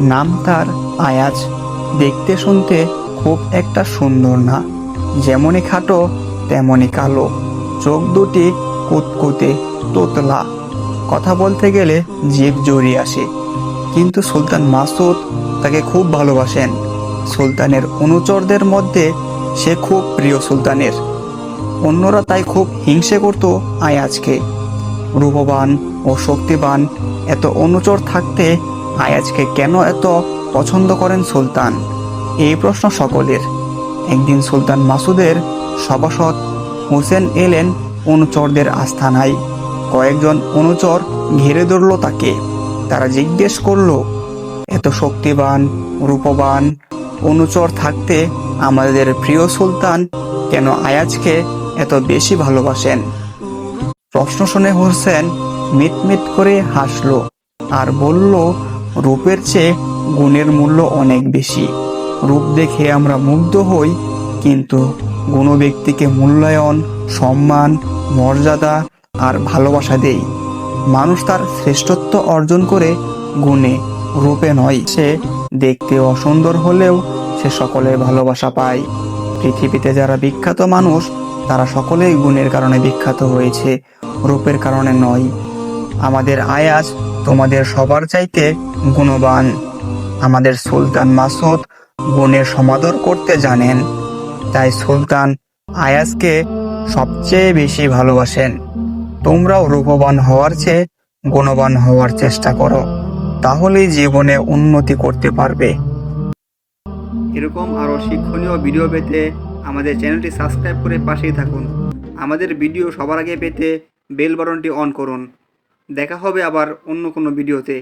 নাম তার আয়াজ। দেখতে শুনতে খুব একটা সুন্দর না। যেমনই খাটো, তেমনই কালো। চোখ দুটি কুতকুতে তোতলা। কথা বলতে গেলে জীব জড়িয়ে আসে। কিন্তু সুলতান মাসুদ তাকে খুব ভালোবাসেন। সুলতানের অনুচরদের মধ্যে সে খুব প্রিয় সুলতানের। অন্যরা তাই খুব হিংসে করত আয়াজকে। রূপবান ও শক্তিবান, এত অনুচর থাকতে আয়াজকে কেন এত পছন্দ করেন সুলতান? এই প্রশ্ন সকলের। একদিন সুলতান মাসুদের সভাসদ হোসেন এলেন অনুচরদের আস্থানায় কয়েকজন অনুচর ঘিরে ধরল তাকে। তারা জিজ্ঞেস করল, এত শক্তিবান, রূপবান, অনুচর থাকতে আমাদের প্রিয় সুলতান কেন আয়াজকে এত বেশি ভালোবাসেন? প্রশ্ন শুনে হোসেন মিটমিট করে হাসলো আর বলল রূপের চেয়ে গুণের মূল্য অনেক বেশি। রূপ দেখে আমরা মুগ্ধ হই, কিন্তু গুণ ব্যক্তিকে মূল্যায়ন, সম্মান, মর্যাদা আর ভালোবাসা দেই। মানুষ তার শ্রেষ্ঠত্ব অর্জন করে গুণে, রূপে নয়। সে দেখতে অসুন্দর হলেও সে সকলের ভালোবাসা পায়। পৃথিবীতে যারা বিখ্যাত মানুষ, তারা সকলেই গুণের কারণে বিখ্যাত হয়েছে, রূপের কারণে নয়। আমাদের আয়াজ তোমাদের সবার চাইতে গুণবান। আমাদের সুলতান মাসুদ গুণের সমাদর করতে জানেন, তাই সুলতান আয়াজকে সবচেয়ে বেশি ভালোবাসেন। তোমরাও রূপবান হওয়ার চেয়ে গুণবান হওয়ার চেষ্টা করো, তাহলেই জীবনে উন্নতি করতে পারবে। এরকম আরও শিক্ষণীয় ভিডিও পেতে আমাদের চ্যানেলটি সাবস্ক্রাইব করে পাশেই থাকুন। আমাদের ভিডিও সবার আগে পেতে বেল বাটনটি অন করুন। দেখা হবে আবার অন্য কোনো ভিডিওতে।